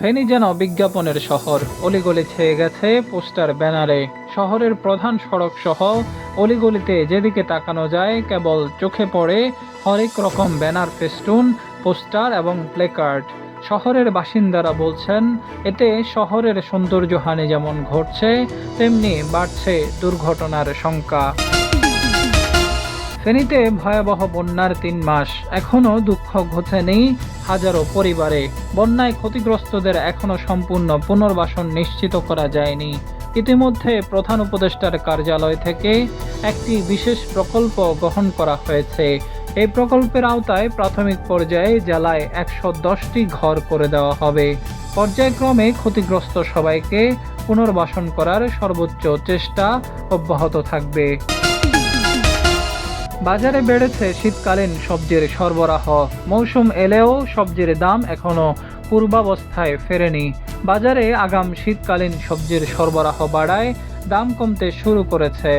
ফেনী যেন বিজ্ঞাপনের শহর অলিগলি ছেয়ে গেছে পোস্টার ব্যানারে। শহরের প্রধান সড়ক সহ অলিগলিতে যেদিকে তাকানো যায়, কেবল চোখে পড়ে হরেক রকম ব্যানার, ফেস্টুন, পোস্টার এবং প্লেকার্ড। শহরের বাসিন্দারা বলছেন, এতে শহরের সৌন্দর্যহানি যেমন ঘটছে, তেমনি বাড়ছে দুর্ঘটনার শঙ্কা ফেনীতে ভয়াবহ বন্যার তিন মাস। এখনও দুঃখ ঘোচেনি হাজারো পরিবারে। বন্যায় ক্ষতিগ্রস্তদের এখনও সম্পূর্ণ পুনর্বাসন নিশ্চিত করা যায়নি। ইতিমধ্যে প্রধান উপদেষ্টার কার্যালয় থেকে একটি বিশেষ প্রকল্প গ্রহণ করা হয়েছে। এই প্রকল্পের আওতায় প্রাথমিক পর্যায়ে জেলায় একশো দশটি ঘর করে দেওয়া হবে। পর্যায়ক্রমে ক্ষতিগ্রস্ত সবাইকে পুনর্বাসন করার সর্বোচ্চ চেষ্টা অব্যাহত থাকবে। বাজারে বেড়েছে শীতকালীন সবজির সরবরাহ। মৌসুম এলেও সবজির দাম এখনও পূর্বাবস্থায় ফেরেনি। বাজারে আগাম শীতকালীন সবজির সরবরাহ বাড়ায় দাম কমতে শুরু করেছে।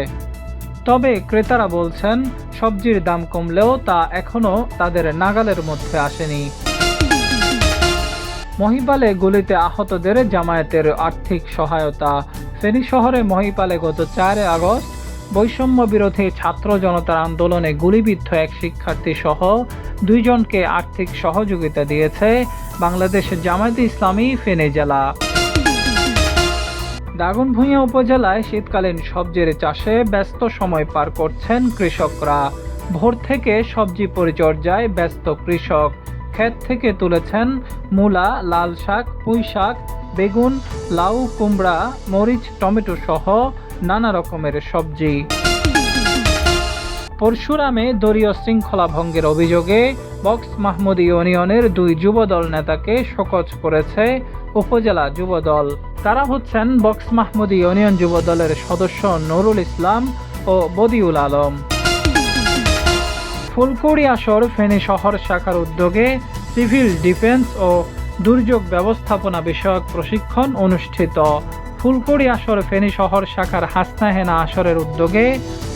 তবে ক্রেতারা বলছেন, সবজির দাম কমলেও তা এখনও তাদের নাগালের মধ্যে আসেনি। মহিপালে গুলিতে আহতদের জামায়াতের আর্থিক সহায়তা। ফেনী শহরে মহিপালে গত চারে আগস্ট বৈষম্য বিরোধী ছাত্র জনতার আন্দোলনে গুলিবিদ্ধ এক শিক্ষার্থী সহ দুইজনকে আর্থিক সহযোগিতা দিয়েছে বাংলাদেশ জামায়াতে ইসলামী ফেনে জেলা। দাগনভূঞা উপজেলায় শীতকালীন সবজির চাষে ব্যস্ত সময় পার করছেন কৃষকরা। ভোর থেকে সবজি পরিচর্যায় ব্যস্ত কৃষক। ক্ষেত থেকে তুলেছেন মূলা লাল শাক পুঁই শাক বেগুন, লাউ, কুমড়া, মরিচ, টমেটো সহ নানা রকমের সবজি। পরশুরামে দলীয় শৃঙ্খলা ভঙ্গের অভিযোগে বক্স মাহমুদ ইউনিয়নের দুই যুবদল নেতাকে শোকজ করেছে উপজেলা যুবদল। তারা হচ্ছেন বক্স মাহমুদ ইউনিয়ন যুবদলের সদস্য নুরুল ইসলাম ও বদিউল আলম। ফুলকুড়ি আসর ফেনী শহর শাখার উদ্যোগে সিভিল ডিফেন্স ও দুর্যোগ ব্যবস্থাপনা বিষয়ক প্রশিক্ষণ অনুষ্ঠিত। ফুলকুড়ি আসর ফেনী শহর শাখার হাসনাহেনা আসরের উদ্যোগে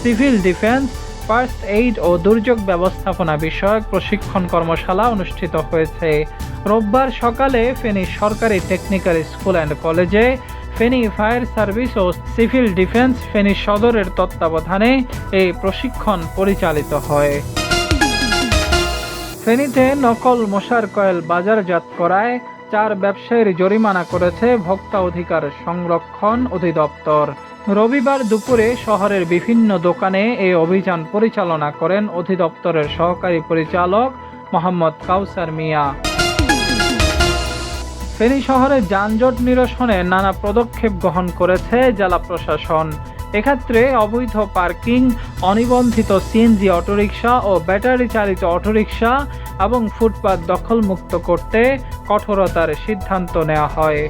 সিভিল ডিফেন্স, ফার্স্ট এইড ও দুর্যোগ ব্যবস্থাপনা বিষয়ক প্রশিক্ষণ কর্মশালা অনুষ্ঠিত হয়েছে। রোববার সকালে ফেনী সরকারি টেকনিক্যাল স্কুল অ্যান্ড কলেজে ফেনী ফায়ার সার্ভিস ও সিভিল ডিফেন্স ফেনী সদরের তত্ত্বাবধানে এই প্রশিক্ষণ পরিচালিত হয়। ফেনীতে নকল মশার কয়েল বাজারজাত করায় চার ব্যবসায়ীর জরিমানা করেছে ভোক্তা অধিকার সংরক্ষণ অধিদপ্তর। রবিবার দুপুরে শহরের বিভিন্ন দোকানে এই অভিযান পরিচালনা করেন অধিদপ্তরের সহকারী পরিচালক মোহাম্মদ কাউসার মিয়া। ফেনী শহরে যানজট নিরসনে নানা পদক্ষেপ গ্রহণ করেছে জেলা প্রশাসন। এক্ষেত্রে অবৈধ পার্কিং, অনিবন্ধিত সিএনজি অটোরিকশা ও ব্যাটারি চালিত অটোরিকশা এবং ফুটপাত দখলমুক্ত করতে কঠোরতার সিদ্ধান্ত নেওয়া হয়।